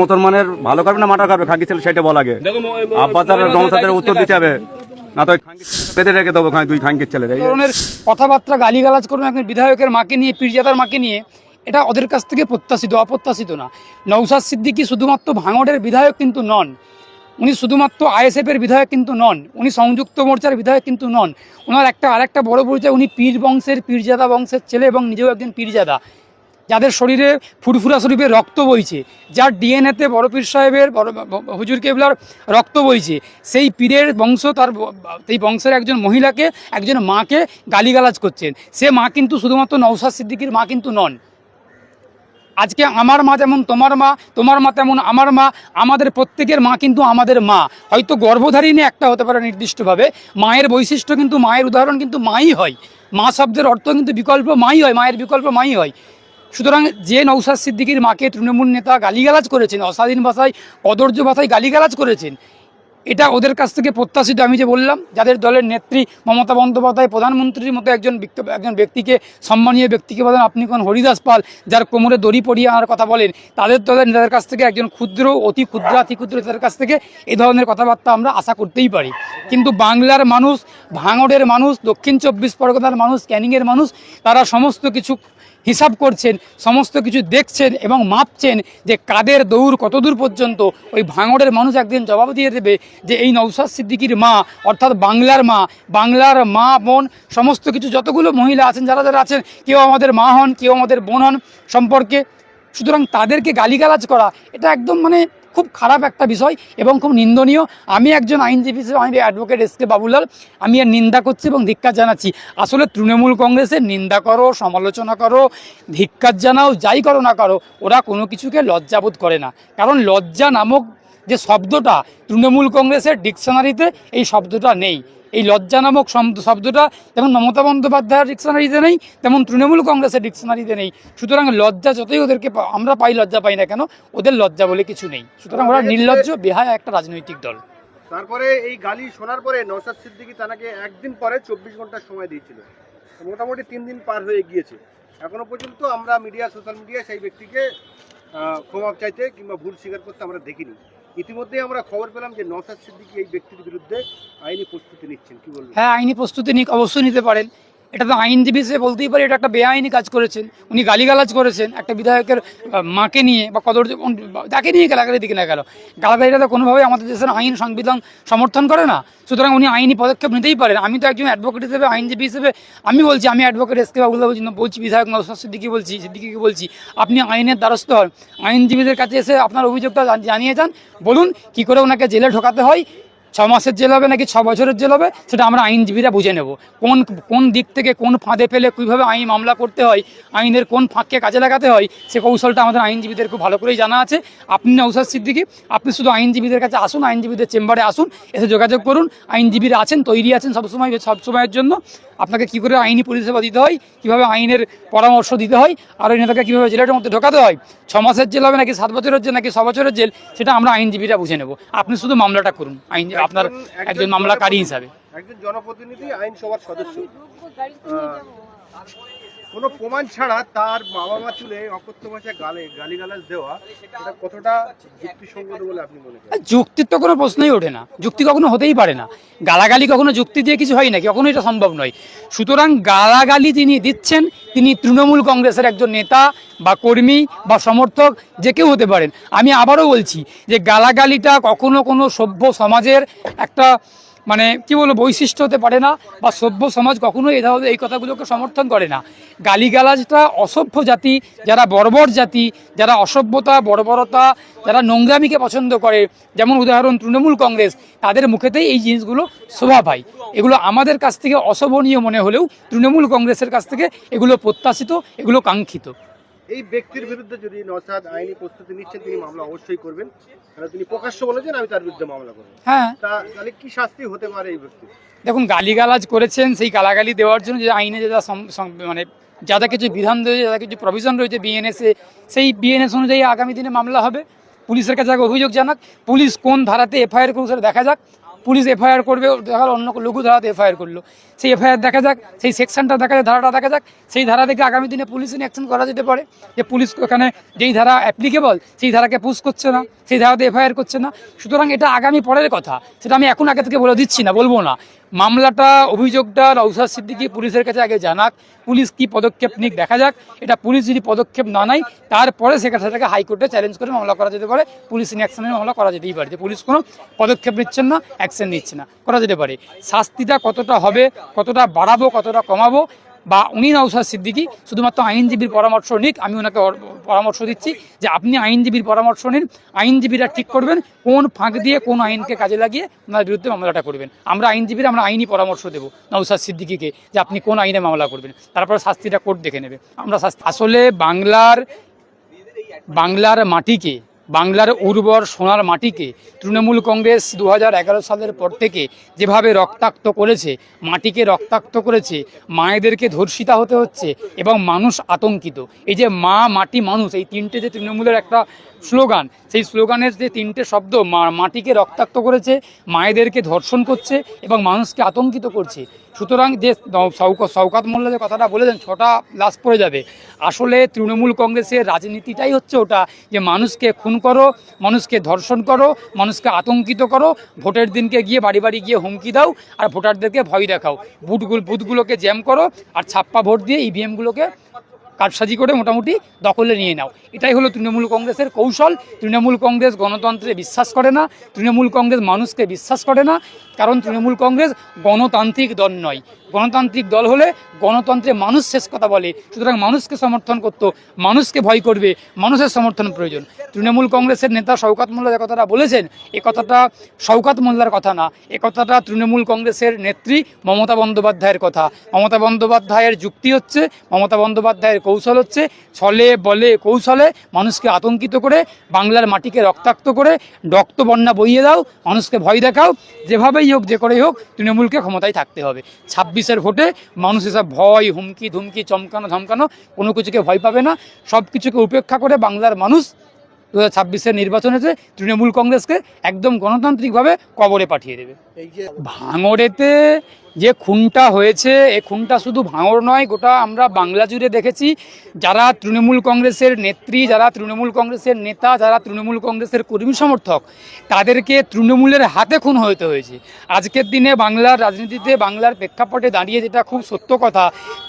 মুসলমানের ভালো না খাকি ছেলে সেটা বলা উত্তর দিতে হবে। কথাবার্তা গালিগালাজ করুন একজন বিধায়কের মাকে নিয়ে, পীরজাদার মাকে নিয়ে, এটা ওদের কাছ থেকে প্রত্যাশিত, অপ্রত্যাশিত না। নৌসাদ সিদ্দিকী শুধুমাত্র ভাঙড়ের বিধায়ক কিন্তু নন। উনি শুধুমাত্র আইএসএফের বিধায়ক কিন্তু নন। উনি সংযুক্ত মোর্চার বিধায়ক কিন্তু নন। ওনার একটা আরেকটা বড় পরিচয় উনি পীর বংশের, পীরজাদা বংশের ছেলে এবং নিজেও একজন পীরজাদা। যাদের শরীরে ফুরফুরা শরীফের রক্ত বইছে, যার ডিএনএতে বড় পীর সাহেবের, বড় হুজুর কেবলার রক্ত বইছে, সেই পীরের বংশ তার সেই বংশের একজন মহিলাকে, একজন মাকে গালিগালাজ করছেন। সে মা কিন্তু শুধুমাত্র নৌসাদ সিদ্দিকীর মা কিন্তু নন। আজকে আমার মা যেমন তোমার মা তোমার মা তেমন আমার মা, আমাদের প্রত্যেকের মা কিন্তু আমাদের মা। হয়তো গর্ভধারিণী একটা হতে পারে নির্দিষ্টভাবে, মায়ের বৈশিষ্ট্য কিন্তু, মায়ের উদাহরণ কিন্তু মাই হয়। মা শব্দের অর্থ কিন্তু বিকল্প মাই হয়, মায়ের বিকল্প মাই হয়। সুতরাং যে নৌসাদ সিদ্দিকির মাকে তৃণমূল নেতা গালিগালাজ করেছেন অশালীন ভাষায় কদর্য ভাষায় গালিগালাজ করেছেন, এটা ওদের কাছ থেকে প্রত্যাশিত আমি যে বললাম, যাদের দলের নেত্রী মমতা বন্দ্যোপাধ্যায় প্রধানমন্ত্রীর মতো একজন একজন ব্যক্তিকে, সম্মানীয় ব্যক্তিকে বলেন, আপনি কোন হরিদাস পাল, যার কোমরে দড়ি পড়িয়ে আনার কথা বলেন, তাদের দলের নেতাদের কাছ থেকে একজন ক্ষুদ্র, অতি ক্ষুদ্র অতি ক্ষুদ্র নেতাদের কাছ থেকে এই ধরনের কথাবার্তা আমরা আশা করতেই পারি। কিন্তু বাংলার মানুষ, ভাঙড়ের মানুষ, দক্ষিণ চব্বিশ পরগনার মানুষ, ক্যানিংয়ের মানুষ, তারা সমস্ত কিছু হিসাব করছেন, সমস্ত কিছু দেখছেন এবং মাপছেন যে কাদের দৌড় কতদূর পর্যন্ত ওই ভাঙড়ের মানুষ একদিন জবাব দিয়ে দেবে যে এই নৌসাদ সিদ্দিকির মা, অর্থাৎ বাংলার মা বাংলার মা বোন, সমস্ত কিছু যতগুলো মহিলা আছেন, যারা যারা আছেন, কেউ আমাদের মা হন, কেউ আমাদের বোন হন সম্পর্কে সুতরাং তাদেরকে গালিগালাজ করা, এটা একদম মানে খুব খারাপ একটা বিষয় এবং খুব নিন্দনীয়। আমি একজন আইনজীবী হিসেবে, আমি অ্যাডভোকেট এস কে বাবুলাল, আমি এর নিন্দা করছি এবং ধিক্কার জানাচ্ছি। আসলে তৃণমূল কংগ্রেসের নিন্দা করো, সমালোচনা করো, ধিক্কার জানাও, যাই করো না করো, ওরা কোনো কিছুকে লজ্জাবোধ করে না। কারণ লজ্জা নামক যে শব্দটা তৃণমূল কংগ্রেসের ডিকশনারিতে এই শব্দটা নেই। এই লজ্জা নামক শব্দটা যেমন মমতা বন্দ্যোপাধ্যায়ের ডিকশনারিতে নেই তেমন তৃণমূল কংগ্রেসের ডিকশনারিতে নেই। সুতরাং লজ্জা যতই ওদেরকে আমরা পাই লজ্জা পাই না কেন ওদের লজ্জা বলে কিছু নেই। সুতরাং ওরা নির্লজ্জ বেহায় একটা রাজনৈতিক দল। তারপরে এই গালি শোনার পরে নৌসাদ সিদ্দিকী তাকে একদিন পরে চব্বিশ ঘণ্টা সময় দিয়েছিল। মোটামুটি তিন দিন পার হয়ে গিয়েছে। এখনও পর্যন্ত আমরা মিডিয়া সোশ্যাল মিডিয়া সেই ব্যক্তিকে ক্ষমা চাইতে কিংবা ভুল স্বীকার করতে আমরা দেখিনি। ইতিমধ্যে আমরা খবর পেলাম যে নসাদ সিদ্দিকি এই ব্যক্তির বিরুদ্ধে আইনি প্রস্তুতি নিচ্ছেন। কি বলবেন? হ্যাঁ আইনি প্রস্তুতি নিক, অবশ্যই নিতে পারেন। এটা তো আইনজীবী হিসেবে বলতেই পারি, এটা একটা বেআইনি কাজ করেছেন। উনি গালিগালাজ করেছেন, একটা বিধায়কের মাকে নিয়ে বা কদর যাকে নিয়ে গালাগালি দিকে না গেল গালাগালিটা তো কোনোভাবেই আমাদের দেশের আইন সংবিধান সমর্থন করে না। সুতরাং উনি আইনি পদক্ষেপ নিতেই পারেন। আমি তো একজন অ্যাডভোকেট হিসেবে, আইনজীবী হিসেবে, আমি বলছি, আমি অ্যাডভোকেট এস কে বাবুল্লাহ বলছি বলছি, বিধায়ক নৌসাদ সিদ্দিকি বলছি, সিদ্দিকিকে বলছি, আপনি আইনের দ্বারস্থ হন। আইনজীবীদের কাছে এসে আপনার অভিযোগটা জানিয়ে যান। বলুন, কি করে ওনাকে জেলে ঢোকাতে হয় ছ মাসের জেল হবে নাকি ছ বছরের জেল হবে, সেটা আমরা আইনজীবীরা বুঝে নেব। কোন কোন দিক থেকে কোন ফাঁদে ফেলে কীভাবে আইন মামলা করতে হয়, আইনের কোন ফাঁককে কাজে লাগাতে হয়, সে কৌশলটা আমাদের আইনজীবীদের খুব ভালো করেই জানা আছে। আপনি নৌসাদ সিদ্দিকি, আপনি শুধু আইনজীবীদের কাছে আসুন, আইনজীবীদের চেম্বারে আসুন, এসে যোগাযোগ করুন। আইনজীবীরা আছেন, তৈরি আছেন সবসময় সবসময়ের জন্য। আপনাকে কী করে আইনি পরিষেবা দিতে হয়, কীভাবে আইনের পরামর্শ দিতে হয়, আর ওই নেতাকে কীভাবে জেলের মধ্যে ঢোকাতে হয়, ছ মাসের জেল হবে নাকি সাত বছরের জেল, নাকি ছ বছরের জেল, সেটা আমরা আইনজীবীরা বুঝে নেব। আপনি শুধু মামলাটা করুন, আইন আপনার একজন মামলাকারী হিসাবে। একজন জনপ্রতিনিধি আইনসভার সদস্য। আহ, কোনো প্রমাণ ছাড়া তার মা বাবা চুলে অকথ্য ভাষায় গালে, গালিগালাজ দেওয়া, এটা কতটা যুক্তিসঙ্গত বলে আপনি মনে করেন? যুক্তির তো কোনো প্রশ্নই ওঠে না। যুক্তি কখনো হতেই পারে না। গালাগালি কখনো যুক্তি দিয়ে কিছু হয় না কখনো এটা সম্ভব নয়। সুতরাং গালাগালি তিনি দিচ্ছেন, তিনি তৃণমূল কংগ্রেসের একজন নেতা বা কর্মী বা সমর্থক, যে কেউ হতে পারেন। আমি আবারও বলছি যে গালাগালিটা কখনো কোনো সভ্য সমাজের একটা মানে কি বলব, বৈশিষ্ট্য হতে পারে না বা সভ্য সমাজ কখনোই এই ধরনের এই কথাগুলোকে সমর্থন করে না। গালিগালাজটা অসভ্য জাতি, যারা বর্বর জাতি, যারা অসভ্যতা, বর্বরতা, যারা নোংরামিকে পছন্দ করে, যেমন উদাহরণ তৃণমূল কংগ্রেস, তাদের মুখেতেই এই জিনিসগুলো শোভা পায়। এগুলো আমাদের কাছ থেকে অশোভনীয় মনে হলেও তৃণমূল কংগ্রেসের কাছ থেকে এগুলো প্রত্যাশিত, এগুলো কাঙ্ক্ষিত। এই ব্যক্তির বিরুদ্ধে যদি নসাদ আইনি প্রস্তুতি নিচ্ছেন তিনি মামলা অবশ্যই করবেন। তাহলে তিনি প্রকাশ্য বলেছেন আমি তার বিরুদ্ধে মামলা করব। হ্যাঁ। তাহলে কি শাস্তি হতে পারে এই ব্যক্তি দেখুন গালিগালাজ করেছেন সেই গালাগালি দেওয়ার জন্য যে আইনে সম- মানে যা যা কিছু বিধান রয়েছে যা কিছু প্রভিশন রয়েছে বিএনএসে সেই বিএনএস অনুযায়ী আগামী দিনে মামলা হবে। পুলিশের কাছে আগে অভিযোগ জানাক পুলিশ কোন ধারাতে এফআইআর করুক সেটা দেখা যাক। পুলিশ এফআইআর করবে দেখা অন্য লঘু ধারাতে এফআইআর করল। সেই এফআইআর দেখা যাক, সেই সেকশনটা দেখা যাক, ধারাটা দেখা যাক, সেই ধারা থেকে আগামী দিনে পুলিশ অ্যাকশন করা যেতে পারে। যে পুলিশ ওখানে যেই ধারা অ্যাপ্লিকেবল সেই ধারাকে পুশ করছে না, সেই ধারাতে এফআইআর করছে না। সুতরাং এটা আগামী পরের কথা, সেটা আমি এখন আগে থেকে বলে দিচ্ছি না, বলব না। মামলাটা, অভিযোগটা নৌসাদ সিদ্দিকি পুলিশের কাছে আগে জানাক, পুলিশ কি পদক্ষেপ নিক দেখা যাক। এটা পুলিশ যদি পদক্ষেপ না নেয়, তারপরে সেখানে সেটাকে হাইকোর্টে চ্যালেঞ্জ করে মামলা করা যেতে পারে। পুলিশ অ্যাকশনের মামলা করা যেতেই পারে। যে পুলিশ কোনো পদক্ষেপ নিচ্ছেন না অ্যাকশন নিচ্ছে না, করা যেতে পারে। শাস্তিটা কতটা হবে, কতটা বাড়াবো, কতটা কমাবো বা উনি নৌসাদ সিদ্দিকি, শুধুমাত্র আইনজীবীর পরামর্শ নিক, আমি ওনাকে পরামর্শ দিচ্ছি যে আপনি আইনজীবীর পরামর্শ নিন, আইনজীবীরা ঠিক করবেন, কোন ফাঁক দিয়ে কোন আইনকে কাজে লাগিয়ে ওনার বিরুদ্ধে মামলাটা করবেন। আমরা আইনজীবীরা, আমরা আইনি পরামর্শ দেবো নৌসাদ সিদ্দিকিকে যে আপনি কোন আইনে মামলা করবেন। তারপরে শাস্তিটা কোর্ট দেখে নেবে। আমরা আসলে বাংলার বাংলার মাটিকে বাংলার উর্বর সোনার মাটিকে তৃণমূল কংগ্রেস দু হাজার এগারো সালের পর থেকে যেভাবে রক্তাক্ত করেছে, মাটিকে রক্তাক্ত করেছে, মায়েদেরকে ধর্ষিতা হতে হচ্ছে এবং মানুষ আতঙ্কিত। এই যে মা, মাটি, মানুষ, এই তিনটে যে তৃণমূলের একটা স্লোগান, সেই স্লোগানের যে তিনটে শব্দ মাটিকে রক্তাক্ত করেছে, মায়েদেরকে ধর্ষণ করছে এবং মানুষকে আতঙ্কিত করছে সুতরাং যে সৌকাত মোল্লা যে কথাটা বলেছেন ছটা লাশ পড়ে যাবে। আসলে তৃণমূল কংগ্রেসের রাজনীতিটাই হচ্ছে ওটা, যে মানুষকে খুন করো, মানুষকে ধর্ষণ করো, মানুষকে আতঙ্কিত করো, ভোটের দিনকে গিয়ে বাড়ি বাড়ি গিয়ে হুমকি দাও আর ভোটারদেরকে ভয় দেখাও। বুথগুলো বুথগুলোকে জ্যাম করো আর ছাপ্পা ভোট দিয়ে ইভিএমগুলোকে কারসাজি করে মোটামুটি দখলে নিয়ে নাও। এটাই হলো তৃণমূল কংগ্রেসের কৌশল। তৃণমূল কংগ্রেস গণতন্ত্রে বিশ্বাস করে না। তৃণমূল কংগ্রেস মানুষকে বিশ্বাস করে না। কারণ তৃণমূল কংগ্রেস গণতান্ত্রিক দল নয়। গণতান্ত্রিক দল হলে গণতন্ত্রে মানুষ শেষ কথা বলে। সুতরাং মানুষকে সমর্থন করতো, মানুষকে ভয় করবে, মানুষের সমর্থন প্রয়োজন। তৃণমূল কংগ্রেসের নেতা শওকাত মোল্লা যে কথাটা বলেছেন, এ কথাটা শওকাত মোল্লার কথা না। এ কথাটা তৃণমূল কংগ্রেসের নেত্রী মমতা বন্দ্যোপাধ্যায়ের কথা। মমতা বন্দ্যোপাধ্যায়ের যুক্তি হচ্ছে, মমতা বন্দ্যোপাধ্যায়ের কৌশল হচ্ছে ছলে বলে কৌশলে মানুষকে আতঙ্কিত করে বাংলার মাটিকে রক্তাক্ত করে রক্ত বন্যা বইয়ে দাও মানুষকে ভয় দেখাও যেভাবেই হোক যে করেই হোক তৃণমূলকে ক্ষমতায় থাকতে হবে। ছাব্বিশের ভোটে মানুষ এসব ভয় হুমকি ধুমকি চমকানো ধমকানো কোনো কিছুকে ভয় পাবে না। সব কিছুকে উপেক্ষা করে বাংলার মানুষ দু হাজার ছাব্বিশের নির্বাচনেতে তৃণমূল কংগ্রেসকে একদম গণতান্ত্রিকভাবে কবরে পাঠিয়ে দেবে। ভাঙড়েতে যে খুনটা হয়েছে, এ খুনটা শুধু ভাঙর নয়, গোটা আমরা বাংলা জুড়ে দেখেছি। যারা তৃণমূল কংগ্রেসের নেত্রী, যারা তৃণমূল কংগ্রেসের নেতা, যারা তৃণমূল কংগ্রেসের কর্মী সমর্থক, তাদেরকে তৃণমূলের হাতে খুন হতে হয়েছে। আজকের দিনে বাংলার রাজনীতিতে বাংলার প্রেক্ষাপটে দাঁড়িয়ে যেটা খুব সত্য কথা,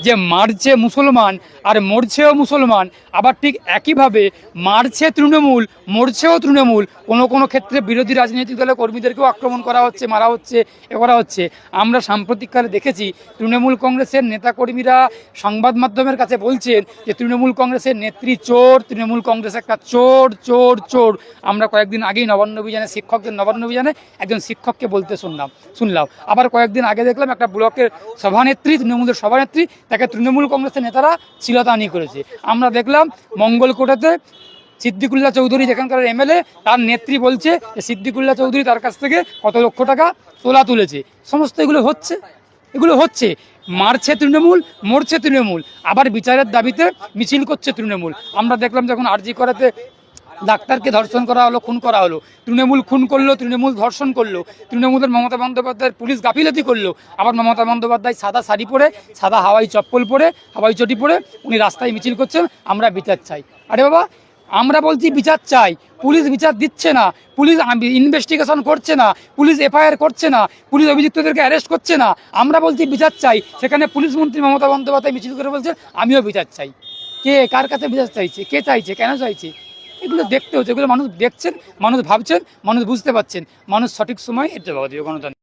যে মারছে মুসলমান আর মরছেও মুসলমান, আবার ঠিক একইভাবে মারছে তৃণমূল, মরছেও তৃণমূল, কোনো কোনো ক্ষেত্রে বিরোধী রাজনৈতিক দলের কর্মীদেরকেও আক্রমণ করা হচ্ছে, মারা হচ্ছে, এ করা হচ্ছে। আমরা সাম্প্রতিককালে দেখেছি, তৃণমূল কংগ্রেসের নেতাকর্মীরা সংবাদ মাধ্যমের কাছে বলছেন যে, তৃণমূল কংগ্রেসের নেত্রী চোর, তৃণমূল কংগ্রেস একটা চোর চোর চোর। আমরা কয়েকদিন আগেই নবান্ন অভিযানে, শিক্ষকদের নবান্ন অভিযানে একজন শিক্ষককে বলতে শুনলাম শুনলাম। আবার কয়েকদিন আগে দেখলাম একটা ব্লকের সভানেত্রী, তৃণমূলের সভানেত্রী, তাকে তৃণমূল কংগ্রেসের নেতারা ছিলতানি করেছে। আমরা দেখলাম মঙ্গলকোটাতে সিদ্দিকুল্লাহ চৌধুরী যেখানকার এমএলএ, তার নেত্রী বলছে যে সিদ্দিকুল্লাহ চৌধুরী তার কাছ থেকে কত লক্ষ টাকা তোলা তুলেছে। সমস্ত এগুলো হচ্ছে এগুলো হচ্ছে। মারছে তৃণমূল, মরছে তৃণমূল। আবার বিচারের দাবিতে মিছিল করছে তৃণমূল। আমরা দেখলাম যখন আরজি করাতে ডাক্তারকে ধর্ষণ করা হলো, খুন করা হলো। তৃণমূল খুন করল, তৃণমূল ধর্ষণ করল। তৃণমূলের মমতা বন্দ্যোপাধ্যায়ের পুলিশ গাফিলতি করল। আবার মমতা বন্দ্যোপাধ্যায় সাদা শাড়ি পরে, সাদা হাওয়াই চপ্পল পরে, হাওয়াই চটি পরে উনি রাস্তায় মিছিল করছেন, আমরা বিচার চাই। আরে বাবা আমরা বলছি বিচার চাই। পুলিশ বিচার দিচ্ছে না। পুলিশ ইনভেস্টিগেশন করছে না। পুলিশ এফআইআর করছে না। পুলিশ অভিযুক্তদেরকে অ্যারেস্ট করছে না। আমরা বলছি বিচার চাই। সেখানে পুলিশ মন্ত্রী মমতা বন্দ্যোপাধ্যায় মিছিল করে বলছেন আমিও বিচার চাই। কে কার কাছে বিচার চাইছে? কে চাইছে? কেন চাইছে? এগুলো দেখতে হচ্ছে। এগুলো মানুষ দেখছেন, মানুষ ভাবছেন, মানুষ বুঝতে পারছেন। মানুষ সঠিক সময় এর জবাব গণতন্ত্র।